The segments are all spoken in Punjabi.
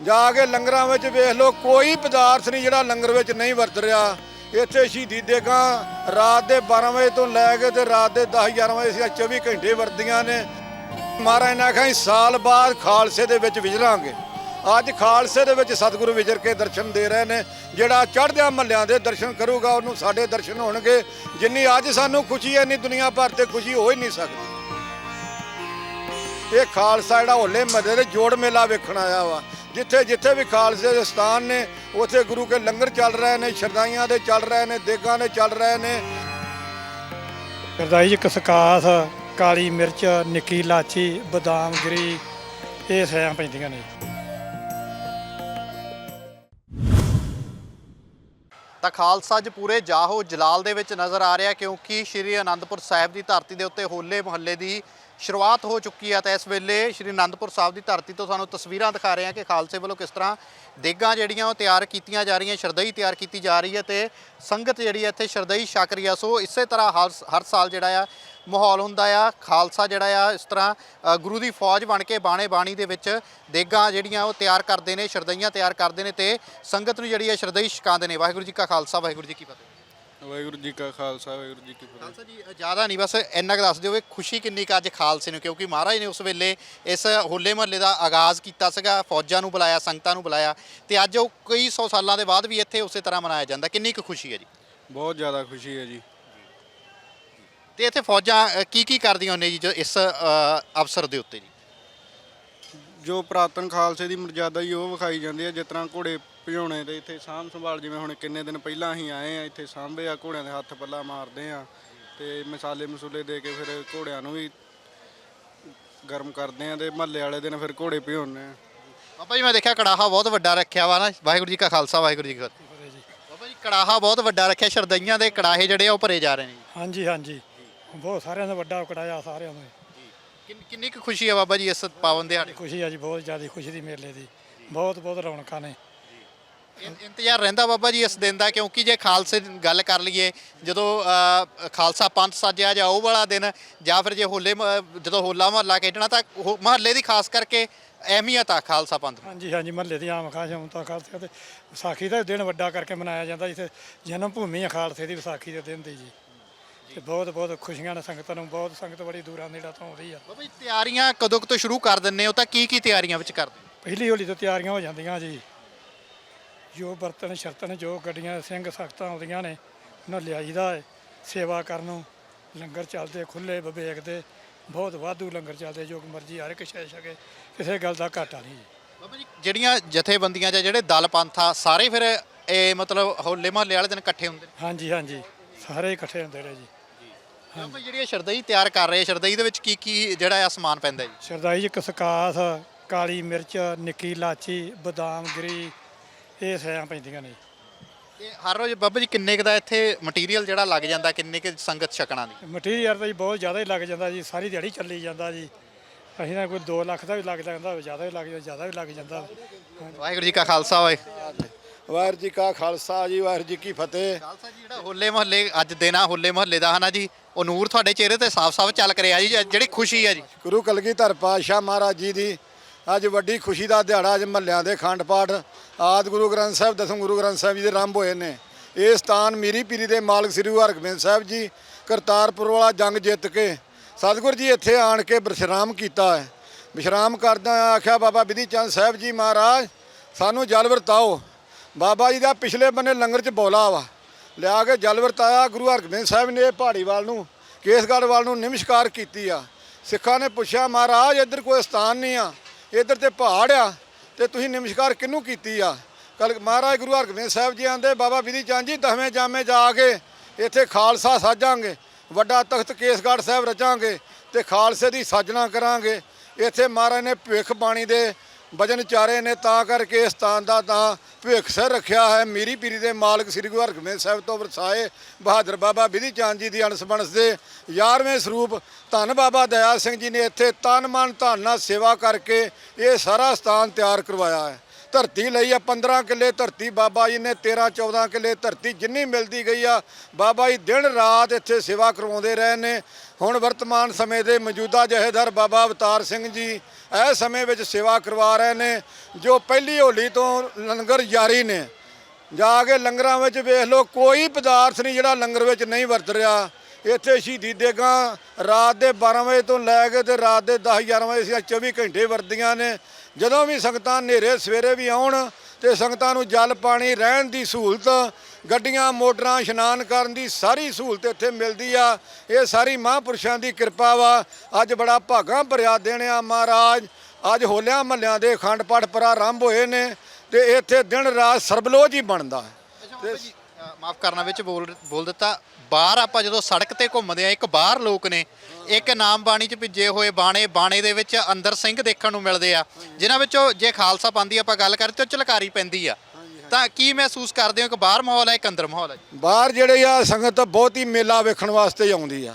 ਜਾ ਕੇ ਲੰਗਰਾਂ ਵਿੱਚ ਵੇਖ ਲਓ, ਕੋਈ ਪਦਾਰਥ ਨਹੀਂ ਜਿਹੜਾ ਲੰਗਰ ਵਿੱਚ ਨਹੀਂ ਵਰਤ ਰਿਹਾ। ਇੱਥੇ ਸ਼ਹੀਦੀ ਦੇਗਾਂ ਰਾਤ ਦੇ 12 ਵਜੇ ਤੋਂ ਲੈ ਕੇ ਤੇ ਰਾਤ ਦੇ 10 11 ਵਜੇ ਅਸੀਂ 24 ਘੰਟੇ ਵਰਦੀਆਂ ਨੇ। ਮਹਾਰਾਜ ਨੇ ਆਖਿਆ ਸਾਲ ਬਾਅਦ ਖਾਲਸੇ ਦੇ ਵਿੱਚ ਵਿਜਰਾਂਗੇ। ਅੱਜ ਖਾਲਸੇ ਦੇ ਵਿੱਚ ਸਤਿਗੁਰੂ ਵਿਜਰ ਕੇ ਦਰਸ਼ਨ ਦੇ ਰਹੇ ਨੇ। ਜਿਹੜਾ ਚੜ੍ਹਦਿਆਂ ਮਹੱਲਿਆਂ ਦੇ ਦਰਸ਼ਨ ਕਰੂਗਾ, ਉਹਨੂੰ ਸਾਡੇ ਦਰਸ਼ਨ ਹੋਣਗੇ। ਜਿੰਨੀ ਅੱਜ ਸਾਨੂੰ ਖੁਸ਼ੀ ਹੈ, ਇੰਨੀ ਦੁਨੀਆ ਭਰ ਤੇ ਖੁਸ਼ੀ ਹੋ ਹੀ ਨਹੀਂ ਸਕਦੀ। ਇਹ ਖਾਲਸਾ ਜਿਹੜਾ ਹੋਲੇ ਮਹੱਲੇ ਦੇ ਜੋੜ ਮੇਲਾ ਵੇਖਣ ਆਇਆ ਵਾ। ਜਿੱਥੇ ਜਿੱਥੇ ਵੀ ਖਾਲਸੇ ਦੇ ਸਥਾਨ ਨੇ ਉੱਥੇ ਗੁਰੂ ਕੇ ਲੰਗਰ ਚੱਲ ਰਹੇ ਨੇ ਸ਼ਰਦਾਈਆਂ ਦੇ ਚੱਲ ਰਹੇ ਨੇ ਦੇਗਾਂ ਦੇ ਚੱਲ ਰਹੇ ਨੇ। ਕਰਦਾਈ ਜੀ ਕਸਕਾਸ ਕਾਲੀ ਮਿਰਚ ਨਿੱਕੀ ਲਾਚੀ ਬਦਾਮ ਗਰੀ ਇਹ ਸੈਆਂ ਪੈਂਦੀਆਂ ਨੇ। ਤਾਂ ਖਾਲਸਾ ਅੱਜ ਪੂਰੇ ਜਾਹੋ ਜਲਾਲ ਦੇ ਵਿੱਚ ਨਜ਼ਰ ਆ ਰਿਹਾ ਕਿਉਂਕਿ ਸ਼੍ਰੀ ਅਨੰਦਪੁਰ ਸਾਹਿਬ ਦੀ ਧਰਤੀ ਦੇ ਉੱਤੇ ਹੋਲੇ ਮਹੱਲੇ ਦੀ ਸ਼ੁਰੂਆਤ ਹੋ ਚੁੱਕੀ ਹੈ ਤਾਂ ਇਸ ਵੇਲੇ ਸ਼੍ਰੀ ਅਨੰਦਪੁਰ ਸਾਹਿਬ ਦੀ ਧਰਤੀ ਤੋਂ ਸਾਨੂੰ ਤਸਵੀਰਾਂ ਦਿਖਾ ਰਹੇ ਹਾਂ ਕਿ ਖਾਲਸੇ ਵੱਲੋਂ ਕਿਸ ਤਰ੍ਹਾਂ ਦੇਗਾਂ ਜਿਹੜੀਆਂ ਉਹ ਤਿਆਰ ਕੀਤੀਆਂ ਜਾ ਰਹੀਆਂ, ਸ਼ਰਦਈ ਤਿਆਰ ਕੀਤੀ ਜਾ ਰਹੀ ਹੈ ਤੇ ਸੰਗਤ ਜਿਹੜੀ ਹੈ ਇੱਥੇ ਸ਼ਰਦਈ ਛਕ ਰਹੀ ਆ ਸੋ ਇਸੇ ਤਰ੍ਹਾਂ ਹਰ ਹਰ ਸਾਲ ਜਿਹੜਾ ਆ ਮਾਹੌਲ ਹੁੰਦਾ ਆ, ਖਾਲਸਾ ਜਿਹੜਾ ਆ ਇਸ ਤਰ੍ਹਾਂ ਗੁਰੂ ਦੀ ਫੌਜ ਬਣ ਕੇ ਬਾਣੇ ਬਾਣੀ ਦੇ ਵਿੱਚ ਦੇਗਾਂ ਜਿਹੜੀਆਂ ਉਹ ਤਿਆਰ ਕਰਦੇ ਨੇ, ਸ਼ਰਦਈਆਂ ਤਿਆਰ ਕਰਦੇ ਨੇ ਤੇ ਸੰਗਤ ਨੂੰ ਜਿਹੜੀ ਹੈ ਸ਼ਰਦਈ ਛਕਾਉਂਦੇ ਨੇ। ਵਾਹਿਗੁਰੂ ਜੀ ਕਾ ਖਾਲਸਾ, ਵਾਹਿਗੁਰੂ ਜੀ ਕੀ ਫਤਿਹ। ਵਾਹਿਗੁਰੂ ਜੀ ਕਾ ਖਾਲਸਾ ਵਾਹਿਗੁਰੂ ਜੀ ਕੀ ਫਤਿਹ। ਖਾਲਸਾ ਜੀ ਜ਼ਿਆਦਾ ਨਹੀਂ ਬਸ ਇੰਨਾ ਕੁ ਦੱਸ ਦਿਓ ਵੀ ਖੁਸ਼ੀ ਕਿੰਨੀ ਕੁ ਅੱਜ ਖਾਲਸੇ ਨੂੰ ਕਿਉਂਕਿ ਮਹਾਰਾਜ ਨੇ ਉਸ ਵੇਲੇ ਇਸ ਹੋਲੇ ਮਹੱਲੇ ਦਾ ਆਗਾਜ਼ ਕੀਤਾ ਸੀਗਾ ਫੌਜਾਂ ਨੂੰ ਬੁਲਾਇਆ ਸੰਗਤਾਂ ਨੂੰ ਬੁਲਾਇਆ ਤੇ ਅੱਜ ਉਹ ਕਈ ਸੌ ਸਾਲਾਂ ਦੇ ਬਾਅਦ ਵੀ ਇੱਥੇ ਉਸੇ ਤਰ੍ਹਾਂ ਮਨਾਇਆ ਜਾਂਦਾ। ਕਿੰਨੀ ਕੁ ਖੁਸ਼ੀ ਹੈ ਜੀ? ਬਹੁਤ ਜ਼ਿਆਦਾ ਖੁਸ਼ੀ ਹੈ ਜੀ। ਤੇ ਇੱਥੇ ਫੌਜਾਂ ਅ, ਕੀ ਕੀ ਕਰਦੀਆਂ ਨੇ ਜੀ ਜੋ ਇਸ ਅ, ਅਵਸਰ ਦੇ ਉੱਤੇ ਜੀ? ਜੋ ਪ੍ਰਾਤਨ ਖਾਲਸੇ ਦੀ ਮਰਜ਼ਾਦਾ ਹੀ ਉਹ ਵਿਖਾਈ ਜਾਂਦੀ ਹੈ ਜਿਸ ਤਰ੍ਹਾਂ ਘੋੜੇ ਭਜਾਉਣੇ ਤੇ ਇੱਥੇ ਸਾਂਭ ਸੰਭਾਲ ਜਿਵੇਂ ਹੁਣ ਕਿੰਨੇ ਦਿਨ ਪਹਿਲਾਂ ਅਸੀਂ ਆਏ ਆ ਇੱਥੇ ਸਾਂਭੇ ਆ ਘੋੜਿਆਂ ਦੇ ਹੱਥ ਪੱਲਾ ਮਾਰਦੇ ਆ ਤੇ ਮਸਾਲੇ ਮਸੂਲੇ ਦੇ ਕੇ ਫਿਰ ਘੋੜਿਆਂ ਨੂੰ ਵੀ ਗਰਮ ਕਰਦੇ ਆ ਤੇ ਮਹੱਲੇ ਵਾਲੇ ਦਿਨ ਫਿਰ ਘੋੜੇ ਭਜਾਉਂਦੇ ਆ। ਬਾਬਾ ਜੀ ਮੈਂ ਦੇਖਿਆ ਕੜਾਹਾ ਬਹੁਤ ਵੱਡਾ ਰੱਖਿਆ ਵਾ ਨਾ। ਵਾਹਿਗੁਰੂ ਜੀ ਕਾ ਖਾਲਸਾ ਵਾਹਿਗੁਰੂ ਜੀ ਕੀ ਫਤਿਹ। ਬਾਬਾ ਜੀ ਕੜਾਹਾ ਬਹੁਤ ਵੱਡਾ ਰੱਖਿਆ ਸ਼ਰਦਈਆਂ ਦੇ ਕੜਾਹੇ ਜਿਹੜੇ ਆ ਉਹ ਭਰੇ ਜਾ ਰਹੇ ਨੇ। ਜੀ। ਹਾਂਜੀ ਹਾਂਜੀ। ਬਹੁਤ ਸਾਰਿਆਂ ਦਾ ਵੱਡਾ ਕੜਾਇਆ ਸਾਰਿਆਂ ਦਾ। ਕਿੰਨ- ਕਿੰਨੀ ਕੁ ਖੁਸ਼ੀ ਹੈ ਬਾਬਾ ਜੀ ਇਸ ਪਾਵਨ ਦਿਹਾੜੇ? ਖੁਸ਼ੀ ਆ ਜੀ ਬਹੁਤ ਜ਼ਿਆਦਾ ਖੁਸ਼ੀ ਦੀ ਮੇਲੇ ਦੀ। ਬਹੁਤ ਬਹੁਤ ਰੌਣਕਾਂ ਨੇ। ਇੰਤਜ਼ਾਰ ਰਹਿੰਦਾ ਬਾਬਾ ਜੀ ਇਸ ਦਿਨ ਦਾ ਕਿਉਂਕਿ ਜੇ ਖਾਲਸੇ ਦੀ ਗੱਲ ਕਰ ਲਈਏ ਜਦੋਂ ਅ, ਖਾਲਸਾ ਪੰਥ ਸਾਜਿਆ ਜਾਂ ਉਹ ਵਾਲਾ ਦਿਨ ਜਾਂ ਫਿਰ ਜੇ ਹੋਲੇ ਮ- ਜਦੋਂ ਹੋਲਾ ਮਹੱਲਾ ਖੇਡਣਾ ਤਾਂ ਉਹ ਮਹੱਲੇ ਦੀ ਖਾਸ ਕਰਕੇ ਅਹਿਮੀਅਤ ਆ ਖਾਲਸਾ ਪੰਥ ਨੂੰ। ਹਾਂਜੀ ਹਾਂਜੀ ਮਹੱਲੇ ਦੀ ਆਮ ਖਾਸ ਹੁਣ ਤਾਂ ਖਾਲਸੇ ਤੇ ਵਿਸਾਖੀ ਦਾ ਦਿਨ ਵੱਡਾ ਕਰਕੇ ਮਨਾਇਆ ਜਾਂਦਾ ਜਿੱਥੇ ਜਨਮ ਭੂਮੀ ਆ ਖਾਲਸੇ ਦੀ ਵਿਸਾਖੀ ਦੇ ਦਿਨ ਦੀ ਜੀ ਤੇ ਬਹੁਤ ਬਹੁਤ ਖੁਸ਼ੀਆਂ ਨੇ ਸੰਗਤਾਂ ਨੂੰ ਬਹੁਤ ਸੰਗਤ ਬੜੀ ਦੂਰਾਂ ਨੇੜਾ ਤੋਂ ਆਉਂਦੀ ਆ ਬਾਬਾ ਜੀ ਤਿਆਰੀਆਂ ਕਦੋਂ ਕੁ ਤੋਂ ਸ਼ੁਰੂ ਕਰ ਦਿੰਨੇ ਹੋ ਤਾਂ ਕੀ ਕੀ ਤਿਆਰੀਆਂ ਵਿੱਚ ਕਰਦੇ ਹੋ? ਪਹਿਲੀ ਹੋਲੀ ਤੋਂ ਤਿਆਰੀਆਂ ਹੋ ਜਾਂਦੀਆਂ ਜੀ ਜੋ ਬਰਤਨ ਸ਼ਰਤਨ ਜੋ ਗੱਡੀਆਂ ਸਿੰਘ ਸਖਤਾਂ ਆਉਂਦੀਆਂ ਨੇ ਉਹਨਾਂ ਲਿਆਈਦਾ ਹੈ ਸੇਵਾ ਕਰਨ ਨੂੰ। ਲੰਗਰ ਚੱਲਦੇ ਖੁੱਲੇ ਵਿਵੇਕ ਦੇ ਬਹੁਤ ਵਾਧੂ ਲੰਗਰ ਚੱਲਦੇ ਜੋ ਮਰਜ਼ੀ ਹਰ ਇੱਕ ਸ਼ੈ ਛਕੇ ਕਿਸੇ ਗੱਲ ਦਾ ਘਾਟਾ ਨਹੀਂ। ਜੀ ਬਾਬਾ ਜੀ ਜਿਹੜੀਆਂ ਜਥੇਬੰਦੀਆਂ ਜਾਂ ਜਿਹੜੇ ਦਲ ਪੰਥ ਸਾਰੇ ਫਿਰ ਇਹ ਮਤਲਬ ਹੋਲੇ ਮਹੱਲੇ ਵਾਲੇ ਦਿਨ ਇਕੱਠੇ ਹੁੰਦੇ ਨੇ? ਹਾਂਜੀ ਹਾਂਜੀ ਸਾਰੇ ਇਕੱਠੇ ਹੁੰਦੇ ਰਹੇ ਜੀ। ਬਾਬਾ ਜੀ ਜਿਹੜੀਆਂ ਸ਼ਰਦਈ ਤਿਆਰ ਕਰ ਰਹੇ ਸ਼ਰਦਈ ਦੇ ਵਿੱਚ ਕੀ ਕੀ ਜਿਹੜਾ ਆ ਸਮਾਨ ਪੈਂਦਾ ਜੀ? ਸ਼ਰਦਾਈ ਜੀ ਕਸਕਾਸ ਕਾਲੀ ਮਿਰਚ ਨਿੱਕੀ ਲਾਚੀ ਬਦਾਮ ਗਰੀ ਇਹ ਸੈਆਂ ਪੈਂਦੀਆਂ ਨੇ। ਤੇ ਹਰ ਰੋਜ਼ ਬਾਬਾ ਜੀ ਕਿੰਨੇ ਕੁ ਦਾ ਇੱਥੇ ਮਟੀਰੀਅਲ ਜਿਹੜਾ ਲੱਗ ਜਾਂਦਾ ਕਿੰਨੇ ਕੁ ਸੰਗਤ ਛਕਣਾ ਦੀ? ਮਟੀਰੀਅਲ ਤਾਂ ਜੀ ਬਹੁਤ ਜ਼ਿਆਦਾ ਹੀ ਲੱਗ ਜਾਂਦਾ ਜੀ ਸਾਰੀ ਦਿਹਾੜੀ ਚੱਲੀ ਜਾਂਦਾ ਜੀ। ਅਸੀਂ ਤਾਂ ਕੋਈ 2 ਲੱਖ ਦਾ ਵੀ ਲੱਗ ਜਾਂਦਾ ਜ਼ਿਆਦਾ ਵੀ ਲੱਗ ਜਾਂਦਾ ਜ਼ਿਆਦਾ ਵੀ ਲੱਗ ਜਾਂਦਾ। ਵਾਹਿਗੁਰੂ ਜੀ ਕਾ ਖਾਲਸਾ ਵਾਹਿ ਵਾਹਿਗੁਰੂ ਜੀ ਕਾ ਖਾਲਸਾ ਜੀ ਵਾਹਿਗੁਰੂ ਜੀ ਕੀ ਫਤਿਹ। ਖਾਲਸਾ ਜੀ ਜਿਹੜਾ ਹੋਲੇ ਮਹੱਲੇ ਅੱਜ ਦਿਨ ਆ ਹੋਲੇ ਮਹੱਲੇ ਦਾ ਹਨਾ ਜੀ ਉਹ ਨੂਰ ਤੁਹਾਡੇ ਚਿਹਰੇ ਤੇ ਸਾਫ਼-ਸਾਫ਼ ਚੱਲ ਕਰਿਆ ਜੀ ਜਿਹੜੀ ਖੁਸ਼ੀ ਹੈ ਜੀ। ਗੁਰੂ ਕਲਗੀਧਰ ਪਾਤਸ਼ਾਹ ਮਹਾਰਾਜ ਜੀ ਦੀ ਅੱਜ ਵੱਡੀ ਖੁਸ਼ੀ ਦਾ ਦਿਹਾੜਾ ਅੱਜ ਮਹੱਲਿਆਂ ਦੇ ਖੰਡ ਪਾਠ, ਆਦ ਗੁਰੂ ਗ੍ਰੰਥ ਸਾਹਿਬ, ਦਸਮ ਗੁਰੂ ਗ੍ਰੰਥ ਸਾਹਿਬ ਜੀ ਦੇ ਆਰੰਭ ਹੋਏ ਨੇ। ਇਹ ਸਥਾਨ ਮੀਰੀ ਪੀਰੀ ਦੇ ਮਾਲਕ ਸ੍ਰੀ ਗੁਰੂ ਹਰਗੋਬਿੰਦ ਸਾਹਿਬ ਜੀ, ਕਰਤਾਰਪੁਰ ਵਾਲਾ ਜੰਗ ਜਿੱਤ ਕੇ ਸਤਿਗੁਰ ਜੀ ਇੱਥੇ ਆਣ ਕੇ ਵਿਸ਼ਰਾਮ ਕੀਤਾ ਹੈ। ਵਿਸ਼ਰਾਮ ਕਰਦਾ ਆਖਿਆ, ਬਾਬਾ ਬਿਧੀ ਚੰਦ ਸਾਹਿਬ ਜੀ ਮਹਾਰਾਜ, ਸਾਨੂੰ ਜਲ ਵਰਤਾਓ। ਬਾਬਾ ਜੀ ਦਾ ਪਿਛਲੇ ਬੰਨੇ ਲੰਗਰ 'ਚ ਬੋਲਾ ਵਾ। ਲਿਆ ਕੇ ਜਲ ਵਰਤਾਇਆ, ਗੁਰੂ ਹਰਗੋਬਿੰਦ ਸਾਹਿਬ ਨੇ ਇਹ ਪਹਾੜੀ ਵੱਲ ਨੂੰ, ਕੇਸਗੜ੍ਹ ਵੱਲ ਨੂੰ ਨਿਮਸ਼ਕਾਰ ਕੀਤੀ ਆ। ਸਿੱਖਾਂ ਨੇ ਪੁੱਛਿਆ, ਮਹਾਰਾਜ, ਇੱਧਰ ਕੋਈ ਸਥਾਨ ਨਹੀਂ ਆ। ਇੱਧਰ ਤੇ ਪਹਾੜ ਆ ਤੇ ਤੁਸੀਂ ਨਮਸਕਾਰ ਕਿਹਨੂੰ ਕੀਤੀ ਆ? ਕਲ ਮਹਾਰਾਜ ਗੁਰੂ ਹਰਗੋਬਿੰਦ ਸਾਹਿਬ ਜੀ ਆਂਦੇ, ਬਾਬਾ ਵਿਧੀ ਚੰਦ ਜੀ, ਦਸਵੇਂ ਜਾਮੇ ਜਾ ਕੇ ਇੱਥੇ ਖਾਲਸਾ ਸਾਜਾਂਗੇ, ਵੱਡਾ ਤਖਤ ਕੇਸਗੜ੍ਹ ਸਾਹਿਬ ਰਚਾਂਗੇ ਤੇ ਖਾਲਸੇ ਦੀ ਸਾਜਣਾ ਕਰਾਂਗੇ। ਇੱਥੇ ਮਹਾਰਾਜ ਨੇ ਭਵਿੱਖ ਬਾਣੀ ਦੇ ਵਜਨ ਚਾਰੇ ਨੇ ਤਾਂ ਕਰਕੇ ਇਸ ਸਥਾਨ ਦਾ ਤਾਂ ਭਵਿੱਖ ਸਿਰ ਰੱਖਿਆ ਹੈ। ਮੀਰੀ ਪੀਰੀ ਦੇ ਮਾਲਕ ਸ੍ਰੀ ਗੁਰੂ ਹਰਗੋਬਿੰਦ ਸਾਹਿਬ ਤੋਂ ਵਰਸਾਏ ਬਹਾਦਰ ਬਾਬਾ ਵਿਧੀ ਚੰਦ ਜੀ ਦੀ ਅਣਸ ਬਣਸ ਦੇ 11ਵੇਂ ਸਰੂਪ ਧੰਨ ਬਾਬਾ ਦਇਆ ਸਿੰਘ ਜੀ ਨੇ ਇੱਥੇ ਤਨ ਮਨ ਧਨ ਨਾਲ ਸੇਵਾ ਕਰਕੇ ਇਹ ਸਾਰਾ ਸਥਾਨ ਤਿਆਰ ਕਰਵਾਇਆ ਹੈ। ਧਰਤੀ ਲਈ ਆ 15 ਕਿੱਲੇ ਧਰਤੀ ਬਾਬਾ ਜੀ ਨੇ 13 14 ਕਿੱਲੇ ਧਰਤੀ ਜਿੰਨੀ ਮਿਲਦੀ ਗਈ ਆ, ਬਾਬਾ ਜੀ ਦਿਨ ਰਾਤ ਇੱਥੇ ਸੇਵਾ ਕਰਵਾਉਂਦੇ ਰਹੇ ਨੇ। ਹੁਣ ਵਰਤਮਾਨ ਸਮੇਂ ਦੇ ਮੌਜੂਦਾ ਜਹੇਦਾਰ ਬਾਬਾ ਅਵਤਾਰ ਸਿੰਘ ਜੀ ਇਹ ਸਮੇਂ ਵਿੱਚ ਸੇਵਾ ਕਰਵਾ ਰਹੇ ਨੇ, ਜੋ ਪਹਿਲੀ ਹੋਲੀ ਤੋਂ ਲੰਗਰ ਜਾਰੀ ਨੇ। ਜਾ ਕੇ ਲੰਗਰਾਂ ਵਿੱਚ ਵੇਖ ਲਓ, ਕੋਈ ਪਦਾਰਥ ਨਹੀਂ ਜਿਹੜਾ ਲੰਗਰ ਵਿੱਚ ਨਹੀਂ ਵਰਤ ਰਿਹਾ। ਇੱਥੇ ਸ਼ਹੀਦੀ ਦੇਗਾਂ ਰਾਤ ਦੇ 12 ਵਜੇ ਤੋਂ ਲੈ ਕੇ ਤੇ ਰਾਤ ਦੇ 10 11 ਵਜੇ ਅਸੀਂ 24 ਘੰਟੇ ਵਰਦੀਆਂ ਨੇ। ਜਦੋਂ ਵੀ ਸੰਗਤਾਂ ਹਨੇਰੇ ਸਵੇਰੇ ਵੀ ਆਉਣ ਤੇ ਸੰਗਤਾਂ ਨੂੰ ਜਲ ਪਾਣੀ ਰਹਿਣ ਦੀ ਸਹੂਲਤ, ਗੱਡੀਆਂ, ਮੋਟਰਾਂ ਇਸ਼ਨਾਨ ਕਰਨ ਦੀ ਸਾਰੀ ਸਹੂਲਤ ਇੱਥੇ ਮਿਲਦੀ ਆ। ਇਹ ਸਾਰੀ ਮਹਾਂਪੁਰਸ਼ਾਂ ਦੀ ਕਿਰਪਾ ਵਾ। ਅੱਜ ਬੜਾ ਭਾਗਾਂ ਭਰਿਆ ਦਿਨ ਆ ਮਹਾਰਾਜ। ਅੱਜ ਹੋਲਿਆਂ ਮਹੱਲਿਆਂ ਦੇ ਅਖੰਡ ਪਾਠ ਪ੍ਰਾਰੰਭ ਹੋਏ ਨੇ ਤੇ ਇੱਥੇ ਦਿਨ ਰਾਤ ਸਰਬਲੋਜ ਹੀ ਬਣਦਾ। ਹੈ ਮਾਫ ਕਰਨਾ ਵਿੱਚ ਬੋਲ ਬੋਲ ਦਿੱਤਾ। ਬਾਹਰ ਆਪਾਂ ਜਦੋਂ ਸੜਕ ਤੇ ਘੁੰਮਦੇ ਆ ਇੱਕ ਬਾਹਰ ਲੋਕ ਨੇ ਇੱਕ ਨਾਮ ਬਾਣੀ ਚ ਭਿੱਜੇ ਹੋਏ ਬਾਣੇ ਬਾਣੇ ਦੇ ਵਿੱਚ ਅੰਦਰ ਸਿੰਘ ਦੇਖਣ ਨੂੰ ਮਿਲਦੇ ਆ ਜਿਨ੍ਹਾਂ ਵਿੱਚੋਂ ਜੇ ਖਾਲਸਾ ਪੰਦੀ ਆਪਾਂ ਗੱਲ ਕਰੀਏ ਤਾਂ ਚਲਕਾਰੀ ਪੈਂਦੀ ਆ। ਤਾਂ ਕੀ ਮਹਿਸੂਸ ਕਰਦੇ ਹੋ ਕਿ ਬਾਹਰ ਮਾਹੌਲ ਹੈ ਇੱਕ ਅੰਦਰ ਮਾਹੌਲ ਹੈ ਬਾਹਰ ਜਿਹੜੇ ਆ ਸੰਗਤ ਬਹੁਤੀ ਮੇਲਾ ਵੇਖਣ ਵਾਸਤੇ ਆਉਂਦੀ ਆ।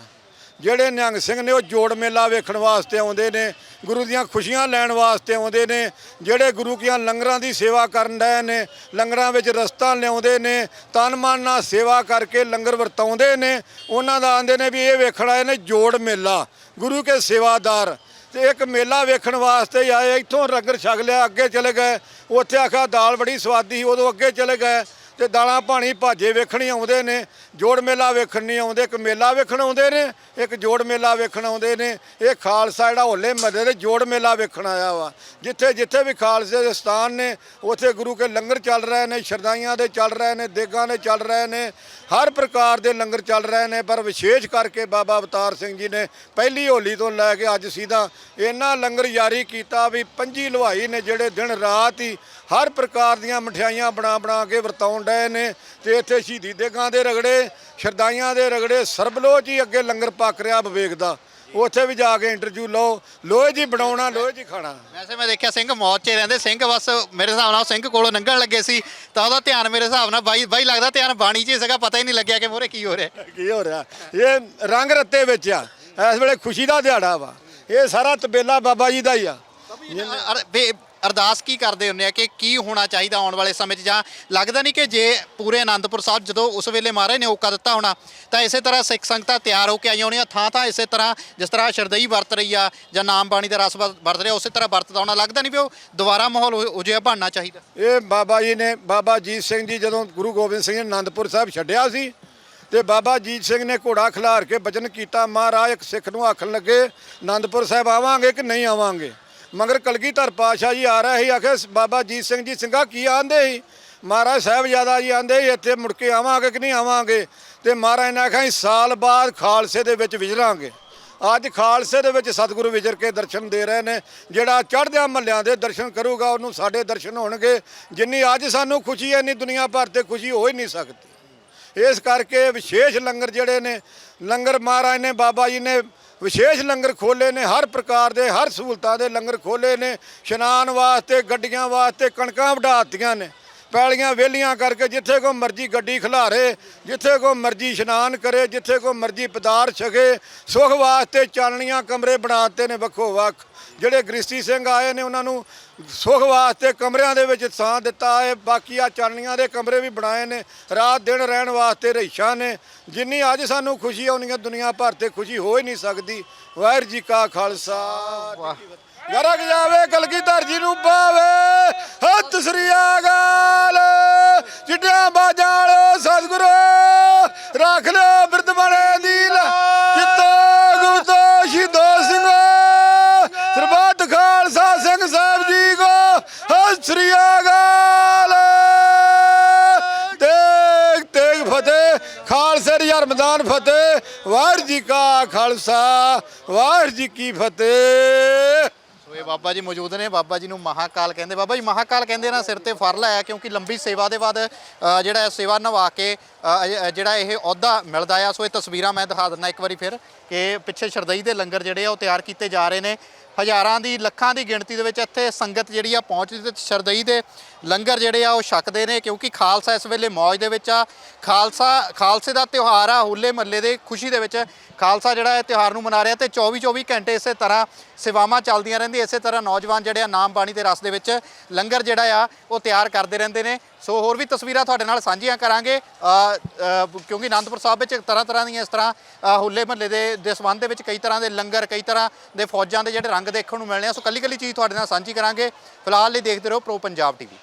ਜਿਹੜੇ ਨਿਹੰਗ ਸਿੰਘ ਨੇ ਉਹ ਜੋੜ ਮੇਲਾ ਵੇਖਣ ਵਾਸਤੇ ਆਉਂਦੇ ਨੇ, ਗੁਰੂ ਦੀਆਂ ਖੁਸ਼ੀਆਂ ਲੈਣ ਵਾਸਤੇ ਆਉਂਦੇ ਨੇ, ਜਿਹੜੇ ਗੁਰੂ ਕੀਆਂ ਲੰਗਰਾਂ ਦੀ ਸੇਵਾ ਕਰਨ ਡਏ ਨੇ, ਲੰਗਰਾਂ ਵਿੱਚ ਰਸਤਾ ਲਿਆਉਂਦੇ ਨੇ, ਤਨ ਮਨ ਨਾਲ ਸੇਵਾ ਕਰਕੇ ਲੰਗਰ ਵਰਤਾਉਂਦੇ ਨੇ, ਉਹਨਾਂ ਦਾ ਆਂਦੇ ਨੇ ਵੀ ਇਹ ਵੇਖਣ ਆਏ ਨੇ ਜੋੜ ਮੇਲਾ, ਗੁਰੂ ਕੇ ਸੇਵਾਦਾਰ। ਤੇ ਇੱਕ ਮੇਲਾ ਵੇਖਣ ਵਾਸਤੇ ਆਏ, ਇੱਥੋਂ ਰਗਰ ਛਕ ਲਿਆ, ਅੱਗੇ ਚਲੇ ਗਏ, ਉੱਥੇ ਆਖਿਆ ਦਾਲ ਬੜੀ ਸਵਾਦੀ ਸੀ, ਉਦੋਂ ਅੱਗੇ ਚਲੇ ਗਏ। ਤੇ ਦਾਲਾਂ ਪਾਣੀ ਭਾਜੇ ਵੇਖਣ ਹੀ ਆਉਂਦੇ ਨੇ, ਜੋੜ ਮੇਲਾ ਵੇਖਣ ਨਹੀਂ ਆਉਂਦੇ, ਇੱਕ ਮੇਲਾ ਵੇਖਣ ਆਉਂਦੇ ਨੇ, ਇੱਕ ਜੋੜ ਮੇਲਾ ਵੇਖਣ ਆਉਂਦੇ ਨੇ, ਇਹ ਖਾਲਸਾ ਜਿਹੜਾ ਹੋਲੇ ਮਹੱਲੇ ਦੇ ਜੋੜ ਮੇਲਾ ਵੇਖਣ ਆਇਆ ਵਾ। ਜਿੱਥੇ ਜਿੱਥੇ ਵੀ ਖਾਲਸੇ ਦੇ ਸਥਾਨ ਨੇ, ਉੱਥੇ ਗੁਰੂ ਕੇ ਲੰਗਰ ਚੱਲ ਰਹੇ ਨੇ ਸ਼ਰਦਾਈਆਂ ਦੇ ਚੱਲ ਰਹੇ ਨੇ, ਦੇਗਾਂ ਦੇ ਚੱਲ ਰਹੇ ਨੇ, ਹਰ ਪ੍ਰਕਾਰ ਦੇ ਲੰਗਰ ਚੱਲ ਰਹੇ ਨੇ, ਪਰ ਵਿਸ਼ੇਸ਼ ਕਰਕੇ ਬਾਬਾ ਅਵਤਾਰ ਸਿੰਘ ਜੀ ਨੇ ਪਹਿਲੀ ਹੋਲੀ ਤੋਂ ਲੈ ਕੇ ਅੱਜ ਸਿੱਧਾ ਇਹਨਾਂ ਲੰਗਰ ਯਾਰੀ ਕੀਤਾ ਵੀ ਪੰਜੀ ਲੁਹਾਈ ਨੇ ਜਿਹੜੇ ਦਿਨ ਰਾਤ ਹੀ ਹਰ ਪ੍ਰਕਾਰ ਦੀਆਂ ਮਠਿਆਈਆਂ ਬਣਾ ਬਣਾ ਕੇ ਵਰਤਾਉਣ ਡਏ ਨੇ ਤੇ ਇੱਥੇ ਸ਼ਹੀਦੀ ਦੇਗਾਂ ਦੇ ਰਗੜੇ ਸ਼ਰਦਾਈਆਂ ਦੇ ਰਗੜੇ ਸਰਬਲੋਚ ਹੀ ਅੱਗੇ ਲੰਗਰ ਪੱਕ ਰਿਹਾ ਵਿਵੇਕ ਦਾ। ਉੱਥੇ ਵੀ ਜਾ ਕੇ ਇੰਟਰਵਿਊ ਲਓ। ਲੋਹੇ ਜੀ ਬਣਾਉਣਾ ਲੋਹੇ ਜੀ ਖਾਣਾ। ਵੈਸੇ ਮੈਂ ਦੇਖਿਆ ਸਿੰਘ ਮੌਤ 'ਚ ਰਹਿੰਦੇ। ਸਿੰਘ ਬਸ ਮੇਰੇ ਹਿਸਾਬ ਨਾਲ ਸਿੰਘ ਕੋਲੋਂ ਲੰਘਣ ਲੱਗੇ ਸੀ। ਤਾਂ ਉਹਦਾ ਧਿਆਨ ਮੇਰੇ ਹਿਸਾਬ ਨਾਲ ਬਾਈ ਬਾਈ ਲੱਗਦਾ ਧਿਆਨ ਬਾਣੀ 'ਚ ਹੀ ਸੀਗਾ। ਪਤਾ ਹੀ ਨਹੀਂ ਲੱਗਿਆ ਕਿ ਮੋਰੇ ਕੀ ਹੋ ਰਿਹਾ। ਕੀ ਹੋ ਰਿਹਾ? ਇਹ ਰੰਗ ਰੱਤੇ ਵਿੱਚ ਆ। ਇਸ ਵੇਲੇ ਖੁਸ਼ੀ ਦਾ ਦਿਹਾੜਾ ਵਾ। ਇਹ ਸਾਰਾ ਤਬੇਲਾ ਬਾਬਾ ਜੀ ਦਾ ਹੀ ਆ। ਅਰ- ਅਰਦਾਸ ਕੀ ਕਰਦੇ ਹੁੰਦੇ ਆ ਕਿ ਕੀ ਹੋਣਾ ਚਾਹੀਦਾ ਆਉਣ ਵਾਲੇ ਸਮੇਂ 'ਚ? ਜਾਂ ਲੱਗਦਾ ਨਹੀਂ ਕਿ ਜੇ ਪੂਰੇ ਆਨੰਦਪੁਰ ਸਾਹਿਬ ਜਦੋਂ ਉਸ ਵੇਲੇ ਮਹਾਰਾਜ ਨੇ ਔਕਾ ਦਿੱਤਾ ਹੋਣਾ, ਤਾਂ ਇਸੇ ਤਰ੍ਹਾਂ ਸਿੱਖ ਸੰਗਤਾਂ ਤਿਆਰ ਹੋ ਕੇ ਆਈਆਂ ਹੋਣੀਆਂ। ਥਾਂ ਥਾਂ ਇਸੇ ਤਰ੍ਹਾਂ ਜਿਸ ਤਰ੍ਹਾਂ ਸ਼ਰਦਈ ਵਰਤ ਰਹੀ ਆ ਜਾਂ ਨਾਮ ਬਾਣੀ ਦਾ ਰਸ ਵਰਤ ਰਿਹਾ, ਉਸੇ ਤਰ੍ਹਾਂ ਵਰਤਦਾ ਹੋਣਾ। ਲੱਗਦਾ ਨਹੀਂ ਵੀ ਉਹ ਦੁਬਾਰਾ ਮਾਹੌਲ ਉਹ ਜਿਹਾ ਬਣਨਾ ਚਾਹੀਦਾ। ਇਹ ਬਾਬਾ ਜੀ ਨੇ, ਬਾਬਾ ਜੀਤ ਸਿੰਘ ਜੀ ਜਦੋਂ ਗੁਰੂ ਗੋਬਿੰਦ ਸਿੰਘ ਨੇ ਆਨੰਦਪੁਰ ਸਾਹਿਬ ਛੱਡਿਆ ਸੀ, ਤੇ ਬਾਬਾ ਜੀਤ ਸਿੰਘ ਨੇ ਘੋੜਾ ਖਿਲਾਰ ਕੇ ਬਚਨ ਕੀਤਾ, ਮਹਾਰਾਜ ਇੱਕ ਸਿੱਖ ਨੂੰ ਆਖਣ ਲੱਗੇ ਆਨੰਦਪੁਰ ਸਾਹਿਬ ਆਵਾਂਗੇ ਕਿ ਨਹੀਂ ਆਵਾਂਗੇ? ਮਗਰ ਕਲਗੀਧਰ ਪਾਤਸ਼ਾਹ ਜੀ ਆ ਰਹੇ ਸੀ ਆਖੇ ਬਾਬਾ ਜੀਤ ਸਿੰਘ ਜੀ, ਸਿੰਘਾ ਕੀ ਆਂਦੇ ਸੀ? ਮਹਾਰਾਜ ਸਾਹਿਬਜ਼ਾਦਾ ਜੀ ਆਂਦੇ ਸੀ, ਇੱਥੇ ਮੁੜ ਕੇ ਆਵਾਂਗੇ ਕਿ ਨਹੀਂ ਆਵਾਂਗੇ? ਤੇ ਮਹਾਰਾਜ ਨੇ ਆਖਿਆ ਸੀ ਸਾਲ ਬਾਅਦ ਖਾਲਸੇ ਦੇ ਵਿੱਚ ਵਿਜਰਾਂਗੇ। ਅੱਜ ਖਾਲਸੇ ਦੇ ਵਿੱਚ ਸਤਿਗੁਰੂ ਵਿਚਰ ਕੇ ਦਰਸ਼ਨ ਦੇ ਰਹੇ ਨੇ। ਜਿਹੜਾ ਚੜ੍ਹਦਿਆਂ ਮਹੱਲਿਆਂ ਦੇ ਦਰਸ਼ਨ ਕਰੂਗਾ, ਉਹਨੂੰ ਸਾਡੇ ਦਰਸ਼ਨ ਹੋਣਗੇ। ਜਿੰਨੀ ਅੱਜ ਸਾਨੂੰ ਖੁਸ਼ੀ ਹੈ, ਇੰਨੀ ਦੁਨੀਆ ਭਰ ਤੇ ਖੁਸ਼ੀ ਹੋ ਹੀ ਨਹੀਂ ਸਕਦੀ। ਇਸ ਕਰਕੇ ਵਿਸ਼ੇਸ਼ ਲੰਗਰ ਜਿਹੜੇ ਨੇ, ਲੰਗਰ ਮਹਾਰਾਜ ਨੇ, ਬਾਬਾ ਜੀ ਨੇ ਵਿਸ਼ੇਸ਼ ਲੰਗਰ ਖੋਲੇ ਨੇ, ਹਰ ਪ੍ਰਕਾਰ ਦੇ, ਹਰ ਸਹੂਲਤਾਂ ਦੇ ਲੰਗਰ ਖੋਲੇ ਨੇ ਇਸ਼ਨਾਨ ਵਾਸਤੇ, ਗੱਡੀਆਂ ਵਾਸਤੇ ਕਣਕਾਂ ਵਢਾਤੀਆਂ ਨੇ। ਪੈਲੀਆਂ ਵਿਹਲੀਆਂ ਕਰਕੇ ਜਿੱਥੇ ਕੋ ਮਰਜ਼ੀ ਗੱਡੀ ਖਿਲਾਰੇ, ਜਿੱਥੇ ਕੋ ਮਰਜ਼ੀ ਇਸ਼ਨਾਨ ਕਰੇ, ਜਿੱਥੇ ਕੋ ਮਰਜ਼ੀ ਪਦਾਰਥ ਛਕੇ, ਸੁਖ ਵਾਸਤੇ ਚਾਨਣੀਆਂ ਕਮਰੇ ਬਣਾਤੇ ਨੇ ਵੱਖੋ ਵੱਖ। ਜਿਹੜੇ ਗ੍ਰਿਸ਼ਤੀ ਸਿੰਘ ਆਏ ਨੇ ਉਹਨਾਂ ਨੂੰ ਸੁਖ ਵਾਸਤੇ ਕਮਰਿਆਂ ਦੇ ਵਿੱਚ ਥਾਂ ਦਿੱਤਾ ਹੈ। ਬਾਕੀ ਆ ਚਾਨਣੀਆਂ ਦੇ ਕਮਰੇ ਵੀ ਬਣਾਏ ਨੇ। ਰਾਤ ਦਿਨ ਰਹਿਣ ਵਾਸਤੇ ਰਿਹਾਇਸ਼ਾਂ ਨੇ। ਜਿੰਨੀ ਅੱਜ ਸਾਨੂੰ ਖੁਸ਼ੀ ਆਉਣੀ ਹੈ ਦੁਨੀਆ ਭਰ ਤੇ ਖੁਸ਼ੀ ਹੋ ਹੀ ਨਹੀਂ ਸਕਦੀ। ਵਾਹਿਗੁਰੂ ਜੀ ਕਾ ਖਾਲਸਾ। ਗਰਕ ਜਾਵੇ ਕਲਗੀਧਰ ਜੀ ਨੂੰ ਪਾਵੇ ਹੱਥ ਸ੍ਰੀ ਤੇਗ ਫਤਿਹ ਖਾਲਸੇ ਦੀ ਰਮਦਾਨ ਫਤਿਹ। ਵਾਹਿਗੁਰੂ ਜੀ ਕਾ ਖਾਲਸਾ ਵਾਹਿਗੁਰੂ ਜੀ ਕੀ ਫਤਿਹ। ਸੋ ਇਹ ਬਾਬਾ ਜੀ ਮੌਜੂਦ ਨੇ ਬਾਬਾ ਜੀ ਨੂੰ ਮਹਾਕਾਲ ਕਹਿੰਦੇ। ਬਾਬਾ ਜੀ ਮਹਾਕਾਲ ਕਹਿੰਦੇ ਨਾ ਸਿਰ ਤੇ ਫਰ ਲਾਇਆ ਕਿਉਂਕਿ ਲੰਬੀ ਸੇਵਾ ਦੇ ਬਾਅਦ ਅ, ਜਿਹੜਾ ਇਹ ਸੇਵਾ ਨਿਭਾ ਕੇ ਜਿਹੜਾ ਇਹ ਅਹੁਦਾ ਮਿਲਦਾ ਆ, ਸੋ ਇਹ ਤਸਵੀਰਾਂ ਮੈਂ ਦਿਖਾ ਦਿੰਦਾ ਇੱਕ ਵਾਰੀ ਫਿਰ ਕਿ ਪਿੱਛੇ ਸ਼ਰਦਈ ਦੇ ਲੰਗਰ ਜਿਹੜੇ ਆ, ਉਹ ਤਿਆਰ ਕੀਤੇ ਜਾ ਰਹੇ ਨੇ। ਹਜ਼ਾਰਾਂ ਦੀ, ਲੱਖਾਂ ਦੀ ਗਿਣਤੀ ਦੇ ਵਿੱਚ ਇੱਥੇ ਸੰਗਤ ਜਿਹੜੀ ਆ ਪਹੁੰਚਦੀ ਤੇ ਸ਼ਰਦਈ ਦੇ ਲੰਗਰ ਜਿਹੜੇ ਆ, ਉਹ ਛਕਦੇ ਨੇ ਕਿਉਂਕਿ ਖਾਲਸਾ ਇਸ ਵੇਲੇ ਮੌਜ ਦੇ ਵਿੱਚ ਆ। ਖਾਲਸਾ, ਖਾਲਸੇ ਦਾ ਤਿਉਹਾਰ ਆ, ਹੋਲੇ ਮਹੱਲੇ ਦੇ ਖੁਸ਼ੀ ਦੇ ਵਿੱਚ ਖਾਲਸਾ ਜਿਹੜਾ ਇਹ ਤਿਉਹਾਰ ਨੂੰ ਮਨਾ ਰਿਹਾ ਤੇ 24 24 ਘੰਟੇ ਇਸੇ ਤਰ੍ਹਾਂ ਸੇਵਾਵਾਂ ਚੱਲਦੀਆਂ ਰਹਿੰਦੀਆਂ, ਇਸੇ ਤਰ੍ਹਾਂ ਨੌਜਵਾਨ ਜਿਹੜੇ ਆ ਨਾਮ ਬਾਣੀ ਦੇ ਰਸ ਦੇ ਵਿੱਚ ਲੰਗਰ ਜਿਹੜਾ ਆ, ਉਹ ਤਿਆਰ ਕਰਦੇ ਰਹਿੰਦੇ ਨੇ। ਸੋ ਹੋਰ ਵੀ ਤਸਵੀਰਾਂ ਤੁਹਾਡੇ ਨਾਲ ਸਾਂਝੀਆਂ ਕਰਾਂਗੇ। ਕਿਉਂਕਿ ਆਨੰਦਪੁਰ ਸਾਹਿਬ ਵਿੱਚ ਤਰ੍ਹਾਂ ਤਰ੍ਹਾਂ ਦੀਆਂ ਇਸ ਤਰ੍ਹਾਂ ਹੁੱਲੇ ਮਹੱਲੇ ਦੇ ਦੇ ਸੰਬੰਧ ਦੇ ਵਿੱਚ ਕਈ ਤਰ੍ਹਾਂ ਦੇ ਲੰਗਰ, ਕਈ ਤਰ੍ਹਾਂ ਦੇ ਫੌਜਾਂ ਦੇ ਜਿਹੜੇ ਰੰਗ ਦੇਖਣ ਨੂੰ ਮਿਲਣੇ ਆ। ਸੋ ਕੱਲੀ ਕੱਲੀ ਚੀਜ਼ ਤੁਹਾਡੇ ਨਾਲ ਸਾਂਝੀ ਕਰਾਂਗੇ। ਫਿਲਹਾਲ ਲਈ ਦੇਖਦੇ ਰਹੋ ਪ੍ਰੋ ਪੰਜਾਬ ਟੀਵੀ।